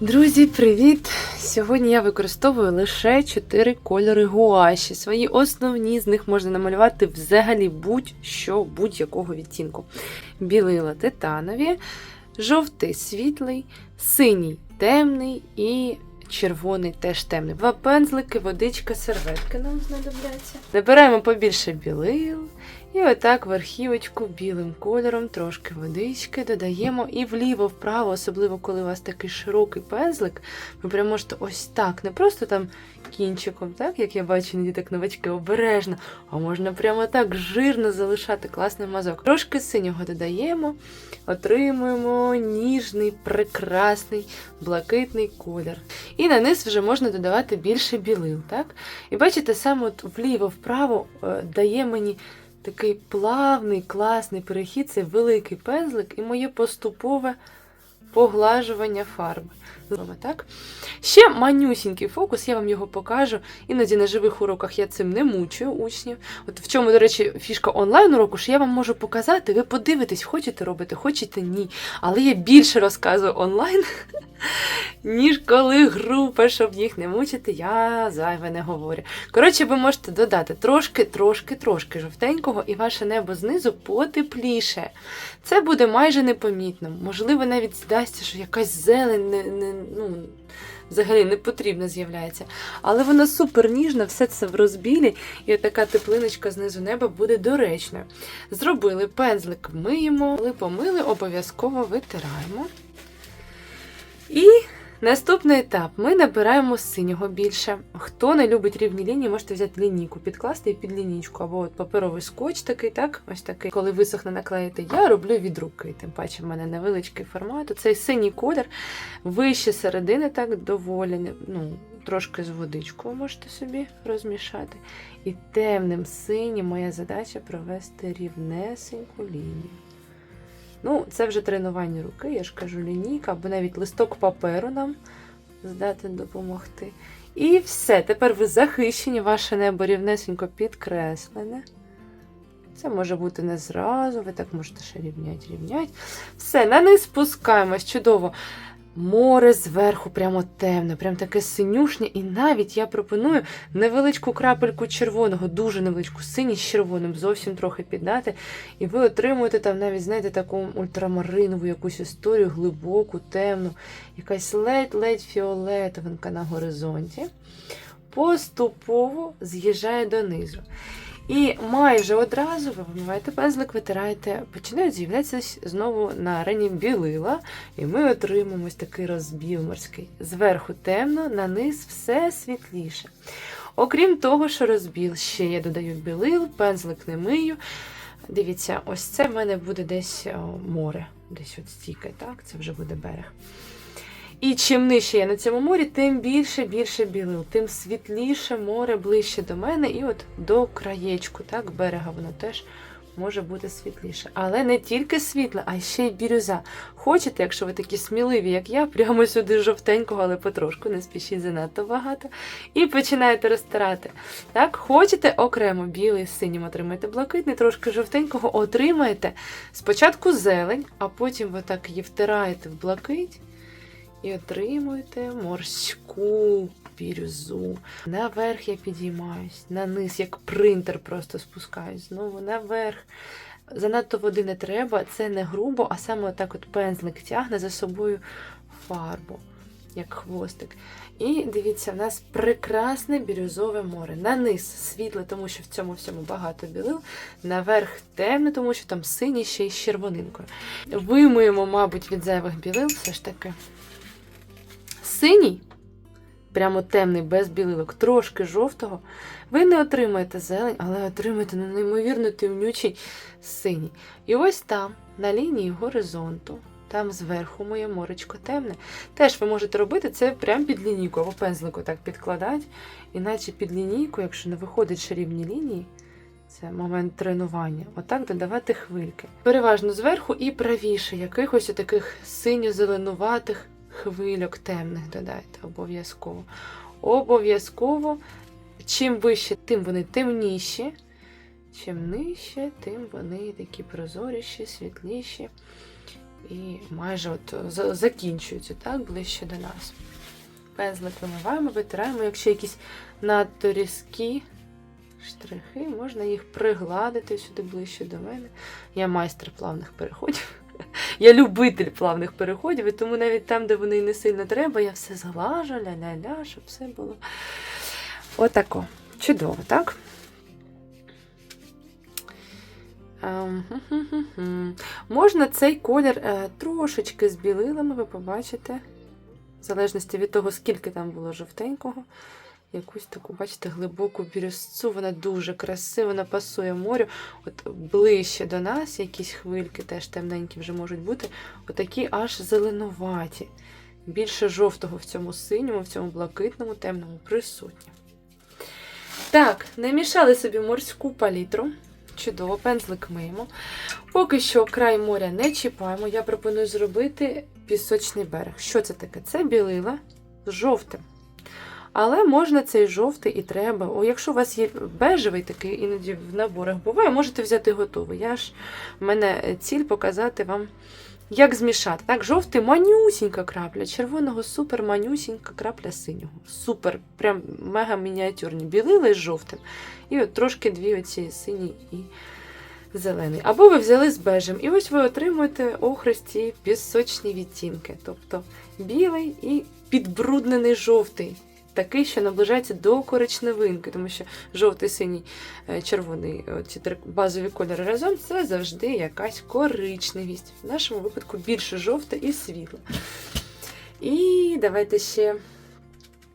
Друзі, привіт! Сьогодні я використовую лише 4 кольори гуаші. Свої основні з них можна намалювати взагалі будь-що будь-якого відтінку. Білила титанові, жовтий світлий, синій темний і червоний теж темний. Два пензлики, водичка, серветки нам знадобляться. Набираємо побільше білил. І отак верхівочку білим кольором, трошки водички додаємо і вліво-вправо, особливо коли у вас такий широкий пензлик, ви прям можете ось так, не просто там кінчиком, так, як я бачу, іноді так новачки обережно, а можна прямо так жирно залишати класний мазок. Трошки синього додаємо, отримуємо ніжний, прекрасний, блакитний колір. І на низ вже можна додавати більше білил. так? І бачите, саме вліво-вправо е, дає мені такий плавний, класний перехід, це великий пензлик і моє поступове поглажування фарби. Так? Ще манюсінький фокус, я вам його покажу. Іноді на живих уроках я цим не мучую учнів. От в чому, до речі, фішка онлайн уроку, що я вам можу показати, ви подивитесь, хочете робити, хочете ні. Але я більше розказую онлайн, ніж коли група, щоб їх не мучити, я зайве не говорю. Коротше, ви можете додати трошки, трошки, трошки жовтенького, і ваше небо знизу потепліше. Це буде майже непомітно. Можливо, навіть здасться, що якась зелень ну, взагалі не потрібна з'являється. Але вона супер ніжна, все це в розбілі, і така теплиночка знизу неба буде доречною. Зробили пензлик, миємо, коли помили, обов'язково витираємо. І наступний етап. Ми набираємо синього більше. Хто не любить рівні лінії, можете взяти лінійку, підкласти і під лінійку, або от паперовий скотч такий, так, ось такий, коли висохне наклеїти, я роблю від руки. Тим паче в мене невеличкий формат. Цей синій колір вище середини, так доволі, ну, трошки з водичкою можете собі розмішати. І темним синім моя задача провести рівнесеньку лінію. Ну, це вже тренування руки, я ж кажу, лінійка, або навіть листок паперу нам здатен допомогти. І все, тепер ви захищені, ваше небо рівнесенько підкреслене. Це може бути не зразу, ви так можете ще рівнять, рівнять. Все, на низ спускаємось, чудово. Море зверху прямо темне, прям таке синюшнє. І навіть я пропоную невеличку крапельку червоного, дуже невеличку, синій з червоним, зовсім трохи піддати. І ви отримуєте там навіть, знаєте, таку ультрамаринову якусь історію, глибоку, темну, якась ледь-ледь фіолетовинка на горизонті. Поступово з'їжджає донизу. І майже одразу ви вимиваєте пензлик, витираєте, починають з'являтися знову на арені білила, і ми отримуємо ось такий розбіл морський. Зверху темно, на низ все світліше. Окрім того, що розбіл, ще я додаю білил, пензлик не мию. Дивіться, ось це в мене буде десь море, десь от стільки, так? Це вже буде берег. І чим нижче я на цьому морі, тим більше більше білил, тим світліше море ближче до мене, і от до краєчку, так, берега воно теж може бути світліше. Але не тільки світле, а ще й бірюза. Хочете, якщо ви такі сміливі, як я, прямо сюди жовтенького, але потрошку, не спішіть занадто багато. І починаєте розтирати. Так, хочете окремо білий з синім отримаєте блакитний, трошки жовтенького отримаєте спочатку зелень, а потім ви так її втираєте в блакить. І отримуєте морську бірюзу. Наверх я підіймаюсь, на низ, як принтер просто спускаюсь. Знову наверх. Занадто води не треба, це не грубо, а саме отак от пензлик тягне за собою фарбу, як хвостик. І дивіться, в нас прекрасне бірюзове море. На низ світле, тому що в цьому всьому багато білил. Наверх темне, тому що там синій ще й з червонинкою. Вимиємо, мабуть, від зайвих білил все ж таки синій, прямо темний, без білилок, трошки жовтого, ви не отримаєте зелень, але отримаєте ну, неймовірно темнючий синій. І ось там, на лінії горизонту, там зверху моє моречко темне. Теж ви можете робити це прямо під лінійку, або пензлику так підкладати, іначе під лінійку, якщо не виходить ще рівні лінії, це момент тренування. Отак додавати хвильки. Переважно зверху і правіше, якихось таких синьо-зеленуватих хвильок темних додайте обов'язково. Обов'язково, чим вище, тим вони темніші, чим нижче, тим вони такі прозоріші, світліші. і майже от закінчуються, так, ближче до нас. Пензлик вимиваємо, витираємо, якщо якісь надто різкі штрихи, можна їх пригладити сюди ближче до мене. Я майстер плавних переходів. Я любитель плавних переходів, і тому навіть там, де вони не сильно треба, я все зглажу, ля-ля-ля, щоб все було. Отако. Чудово, так? Ем. Можна цей колір е, трошечки з білилами, ви побачите, в залежності від того, скільки там було жовтенького. Якусь таку, бачите, глибоку бірюзцю, вона дуже красива, вона пасує морю. От ближче до нас, якісь хвильки теж темненькі вже можуть бути, отакі аж зеленуваті. Більше жовтого в цьому синьому, в цьому блакитному, темному присутнє. Так, намішали собі морську палітру. Чудово, пензлик миємо. Поки що край моря не чіпаємо. Я пропоную зробити пісочний берег. Що це таке? Це білила з жовтим. Але можна цей жовтий і треба. О, якщо у вас є бежевий такий, іноді в наборах буває, можете взяти готовий. Я ж в мене ціль показати вам, як змішати. Так, жовтий манюсінька крапля, червоного супер манюсінька крапля синього. Супер, прям мега мініатюрні. Білили з жовтим. І от трошки дві оці сині і зелений. Або ви взяли з бежем. І ось ви отримуєте охристі пісочні відтінки. Тобто білий і підбруднений жовтий. Такий, що наближається до коричневинки, тому що жовтий, синій, е, червоний, е, ці три базові кольори разом це завжди якась коричневість. В нашому випадку більше жовте і світле. І давайте ще,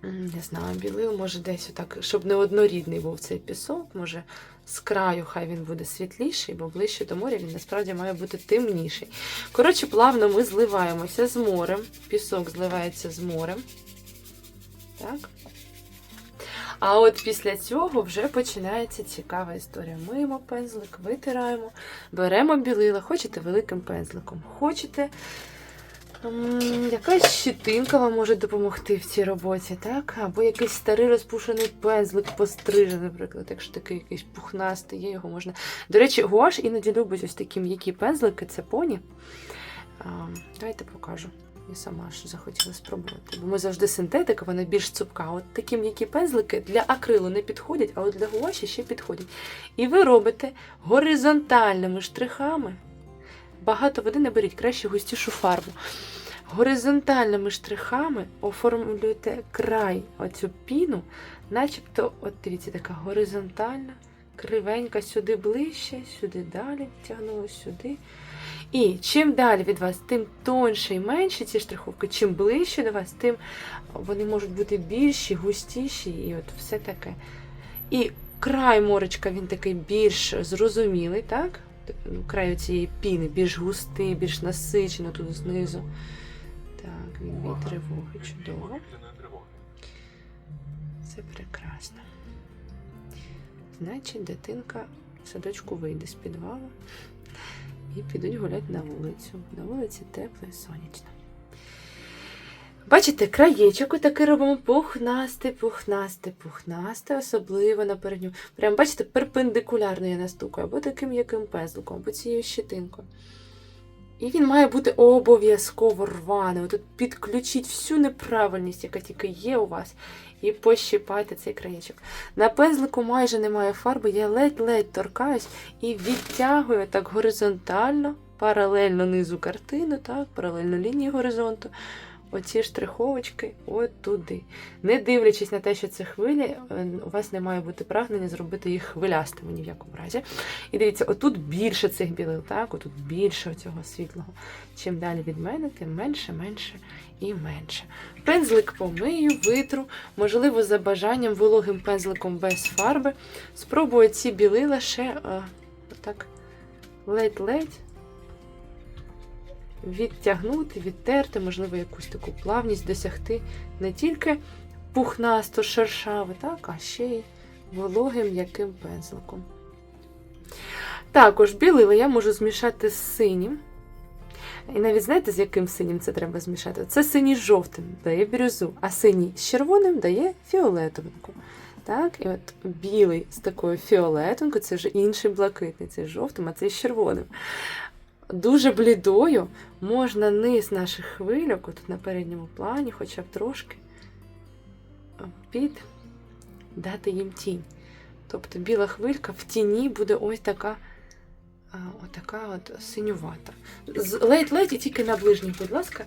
не знаю, білив, може десь отак, щоб не однорідний був цей пісок, може з краю хай він буде світліший, бо ближче до моря він насправді має бути темніший. Коротше, плавно ми зливаємося з морем, пісок зливається з морем. Так. А от після цього вже починається цікава історія. Миємо пензлик, витираємо, беремо білила, хочете великим пензликом, хочете. Якась щитинка вам може допомогти в цій роботі, так? Або якийсь старий розпушений пензлик пострижений, наприклад, якщо такий якийсь пухнастий, є його можна. До речі, гуаш іноді любить ось такі м'які пензлики, це поні. Давайте покажу. Я сама ж захотіла спробувати. Бо ми завжди синтетика, вона більш цупка. От такі м'які пензлики для акрилу не підходять, а для гуаші ще підходять. І ви робите горизонтальними штрихами. Багато води не беріть, краще густішу фарбу. Горизонтальними штрихами оформлюєте край оцю піну, начебто, от дивіться, така горизонтальна, кривенька, сюди ближче, сюди далі, тягнуло сюди. І чим далі від вас, тим тоньше і менше ці штриховки, чим ближче до вас, тим вони можуть бути більші, густіші і от все таке. І край моречка він такий більш зрозумілий, так? Ну, Край цієї піни більш густий, більш насичено тут знизу. Так, він від тривоги, чудово. Це прекрасно. Значить, дитинка в садочку вийде з підвалу і підуть гуляти на вулицю. На вулиці тепло і сонячно. Бачите, краєчок отакий робимо пухнасти, пухнасти, пухнасти, особливо на передню. Прям, бачите, перпендикулярно я настукаю, або таким яким пезликом, або цією щитинкою. І він має бути обов'язково рваний. Тут підключіть всю неправильність, яка тільки є у вас, і пощипайте цей краєчок. На пензлику майже немає фарби, я ледь-ледь торкаюсь і відтягую так горизонтально, паралельно низу картини, так, паралельно лінії горизонту. Оці штриховочки от туди. Не дивлячись на те, що це хвилі, е, у вас не має бути прагнення зробити їх хвилястими ні в якому разі. І дивіться, отут більше цих білил, так, отут більше цього світлого. Чим далі від мене, тим менше, менше і менше. Пензлик помию, витру, можливо, за бажанням вологим пензликом без фарби. Спробую ці білила ще е, так ледь-ледь відтягнути, відтерти, можливо, якусь таку плавність досягти не тільки пухнасто шершаво, так, а ще й вологим м'яким пензликом. Також білила я можу змішати з синім. І навіть знаєте, з яким синім це треба змішати? Це синій з жовтим дає бірюзу, а синій з червоним дає фіолетовинку. Так, і от білий з такою фіолетовинкою, це вже інший блакитний, це з жовтим, а це з червоним. Дуже блідою, можна низ наших хвильок, от на передньому плані, хоча б трошки, під дати їм тінь. Тобто біла хвилька в тіні буде ось така, отака от синювата. Ледь-ледь і тільки на ближній, будь ласка.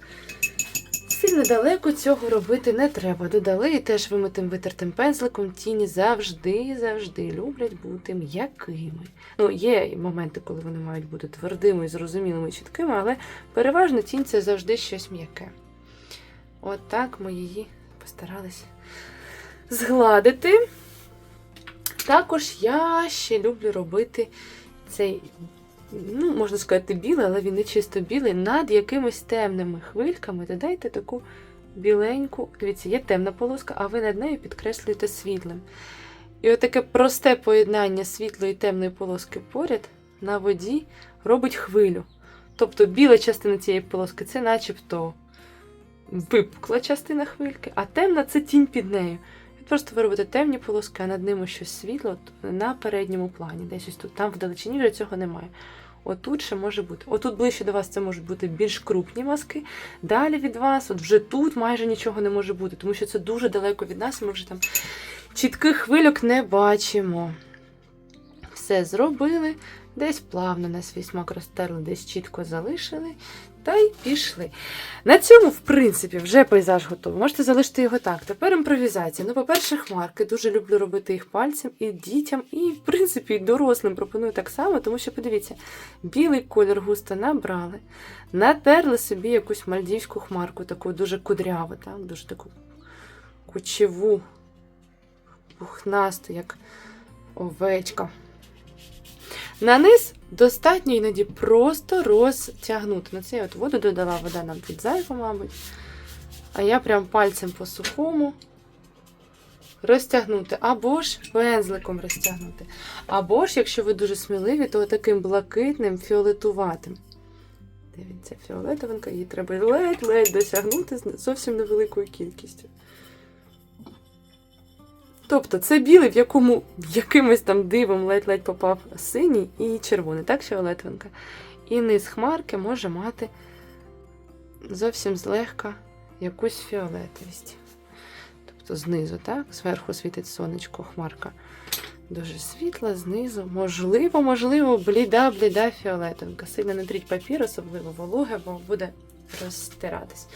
Сильно далеко цього робити не треба. Додали і теж вимитим витертим пензликом тіні завжди, завжди люблять бути м'якими. Ну, є моменти, коли вони мають бути твердими, зрозумілими, чіткими, але переважно тінь це завжди щось м'яке. От так ми її постарались згладити. Також я ще люблю робити цей, ну, можна сказати, білий, але він не чисто білий, над якимись темними хвильками. Додайте таку біленьку. Дивіться, є темна полоска, а ви над нею підкреслюєте світлим. І отаке просте поєднання світлої і темної полоски поряд на воді робить хвилю. Тобто біла частина цієї полоски це начебто випукла частина хвильки, а темна це тінь під нею. Просто ви робите темні полоски, а над ними щось світло на передньому плані. Десь ось тут, там вдалечині вже цього немає. Отут ще може бути. Отут ближче до вас це можуть бути більш крупні мазки. Далі від вас, от вже тут майже нічого не може бути, тому що це дуже далеко від нас, і ми вже там чітких хвильок не бачимо. Все зробили, десь плавно на свій смак розтерли, десь чітко залишили. Та й пішли. На цьому, в принципі, вже пейзаж готовий. Можете залишити його так. Тепер імпровізація. Ну, по-перше, хмарки. Дуже люблю робити їх пальцем і дітям, і, в принципі, і дорослим пропоную так само, тому що, подивіться, білий колір густо набрали, натерли собі якусь мальдівську хмарку, таку дуже кудряву, так? дуже таку кучеву, пухнасту, як овечка. На низ достатньо іноді просто розтягнути. На це я от воду додала, вода нам під зайву, мабуть. А я прям пальцем по сухому розтягнути. Або ж пензликом розтягнути. Або ж, якщо ви дуже сміливі, то таким блакитним фіолетуватим. Дивіться, фіолетовинка, її треба ледь-ледь досягнути з зовсім невеликою кількістю. Тобто це білий, в якому якимось там дивом ледь-ледь попав синій і червоний, так, фіолетовинка. І низ хмарки може мати зовсім злегка якусь фіолетовість. Тобто знизу, так? Зверху світить сонечко, хмарка. Дуже світла, знизу. Можливо, можливо, бліда-бліда фіолетовинка. Сильно не тріть папір, особливо вологе, бо буде розтиратись.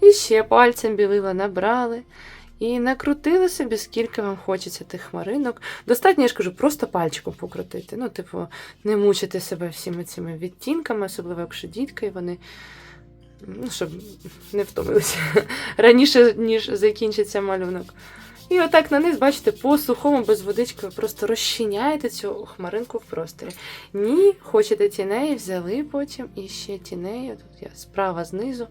І ще пальцем білила набрали. І накрутили собі, скільки вам хочеться тих хмаринок. Достатньо, я ж кажу, просто пальчиком покрутити. Ну, типу, не мучити себе всіми цими відтінками, особливо якщо дітки, і вони. Ну, щоб не втомилися раніше, ніж закінчиться малюнок. І отак на низ, бачите, по сухому, без водички, ви просто розчиняєте цю хмаринку в просторі. Ні, хочете тінеї, взяли потім і ще тінею. Тут я справа знизу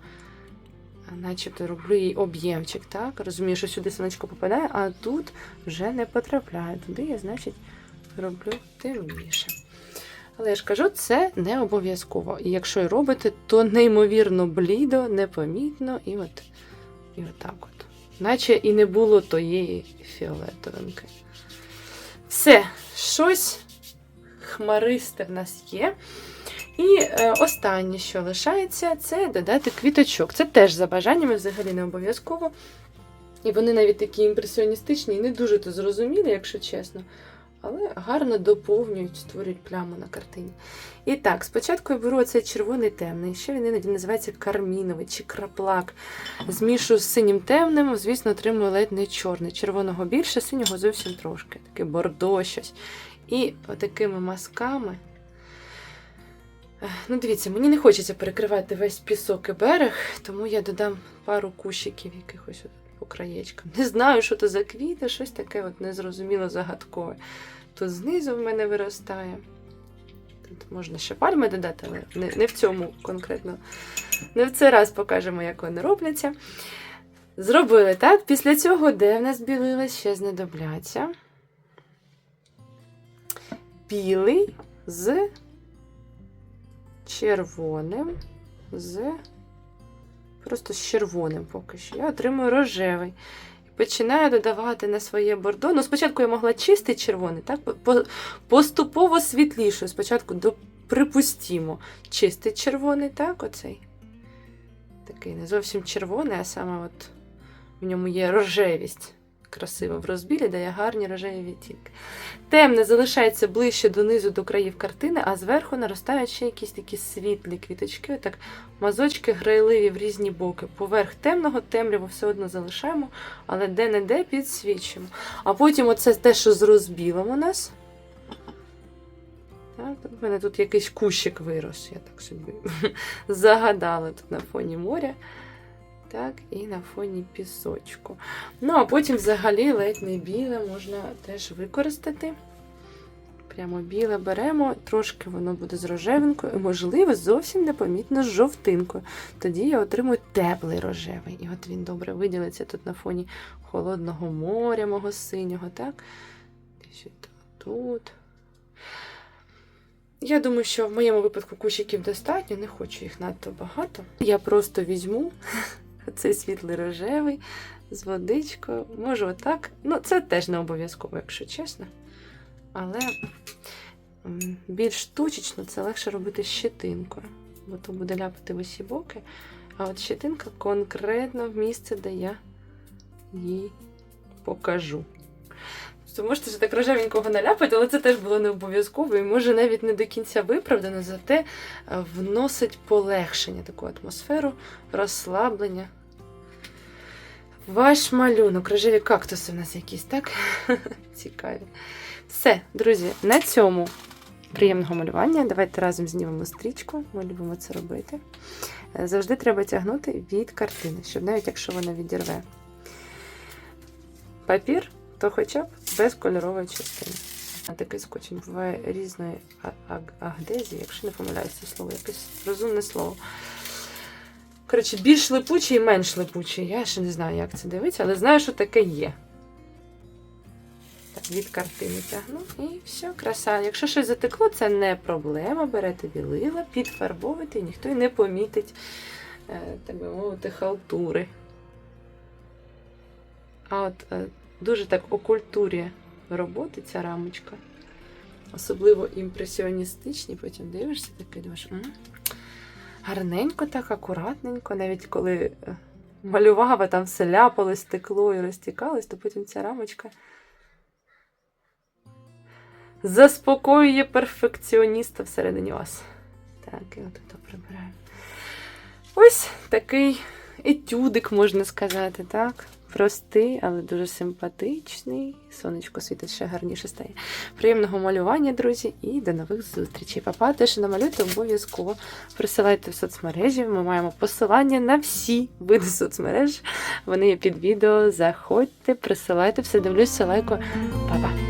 начебто роблю їй об'ємчик, так? Розумію, що сюди сонечко попадає, а тут вже не потрапляє. Туди я, значить, роблю темніше. Але я ж кажу, це не обов'язково. І якщо і робите, то неймовірно блідо, непомітно, і от, і отак от. Наче і не було тієї фіолетовинки. Все, щось хмаристе в нас є. І е, останнє, що лишається, це додати квіточок. Це теж за бажаннями взагалі не обов'язково. І вони навіть такі імпресіоністичні і не дуже то зрозумілі, якщо чесно. Але гарно доповнюють, створюють пляму на картині. І так, спочатку я беру цей червоний темний, ще він іноді називається карміновий чи краплак. Змішую з синім темним, звісно, отримую ледь не чорний. Червоного більше, синього зовсім трошки. Таке бордо щось. І отакими мазками. Ну, дивіться, мені не хочеться перекривати весь пісок і берег, тому я додам пару кущиків якихось по краєчкам. Не знаю, що це за квіти, щось таке от незрозуміло загадкове. Тут знизу в мене виростає. Тут можна ще пальми додати, але не, не в цьому конкретно. Не в цей раз покажемо, як вони робляться. Зробили так. Після цього, де в нас білилось, ще знадобляться. Білий з червоним, з просто з червоним поки що. Я отримую рожевий. Починаю додавати на своє бордо. Ну, спочатку я могла чистий червоний, так? Поступово світлішою. Спочатку до припустімо, чистий червоний, так, оцей. Такий не зовсім червоний, а саме от в ньому є рожевість. Красиво в розбілі, дає гарні рожеві відтінки. Темне залишається ближче донизу до країв картини, а зверху наростають ще якісь такі світлі квіточки, отак мазочки грайливі в різні боки. Поверх темного темряву все одно залишаємо, але де-не-де підсвічуємо. А потім оце те, що з розбілом у нас. Так, у мене тут якийсь кущик вирос, я так собі загадала тут на фоні моря. Так, і на фоні пісочку. Ну, а потім взагалі ледь не біле можна теж використати. Прямо біле беремо, трошки воно буде з рожевинкою, і, можливо, зовсім непомітно з жовтинкою. Тоді я отримую теплий рожевий. І от він добре виділиться тут на фоні холодного моря, мого синього, так? Десь тут. Я думаю, що в моєму випадку кущиків достатньо, не хочу їх надто багато. Я просто візьму цей світлий рожевий з водичкою. Можу отак. Ну, це теж не обов'язково, якщо чесно. Але більш точечно це легше робити щетинкою, бо то буде ляпати в усі боки. А от щетинка конкретно в місце, де я їй покажу. Тобто можете ж так рожевенького наляпати, але це теж було не обов'язково і може навіть не до кінця виправдано, зате е, вносить полегшення таку атмосферу, розслаблення. Ваш малюнок, рожеві кактуси в нас якісь, так? Цікаві. Все, друзі, на цьому приємного малювання. Давайте разом знімемо стрічку. Ми любимо це робити. Е, Завжди треба тягнути від картини, щоб навіть якщо вона відірве папір, то хоча б без кольорової частини. А такий скотч буває різної агдезії, якщо не помиляюся слово, якесь розумне слово. Коротше, більш липучий і менш липучий. Я ще не знаю, як це дивитися, але знаю, що таке є. Так, від картини тягну і все, краса. Якщо щось затекло, це не проблема. Берете білила, підфарбовуйте, і ніхто й не помітить, е, так би мовити, халтури. А от е, дуже так окультурює роботи ця рамочка. Особливо імпресіоністичні, потім дивишся такий думаєш. «М, Гарненько, так, акуратненько, навіть коли е, малював, там все ляпалось, текло і розтікалось, то потім ця рамочка заспокоює перфекціоніста всередині вас. Так, і це прибираємо. Ось такий етюдик, можна сказати, так? Простий, але дуже симпатичний. Сонечко світить ще гарніше стає. Приємного малювання, друзі, і до нових зустрічей. Папа, теж намалюйте обов'язково. Присилайте в соцмережі. Ми маємо посилання на всі види соцмереж. Вони є під відео. Заходьте, присилайте все, дивлюся, лайко. Па-па!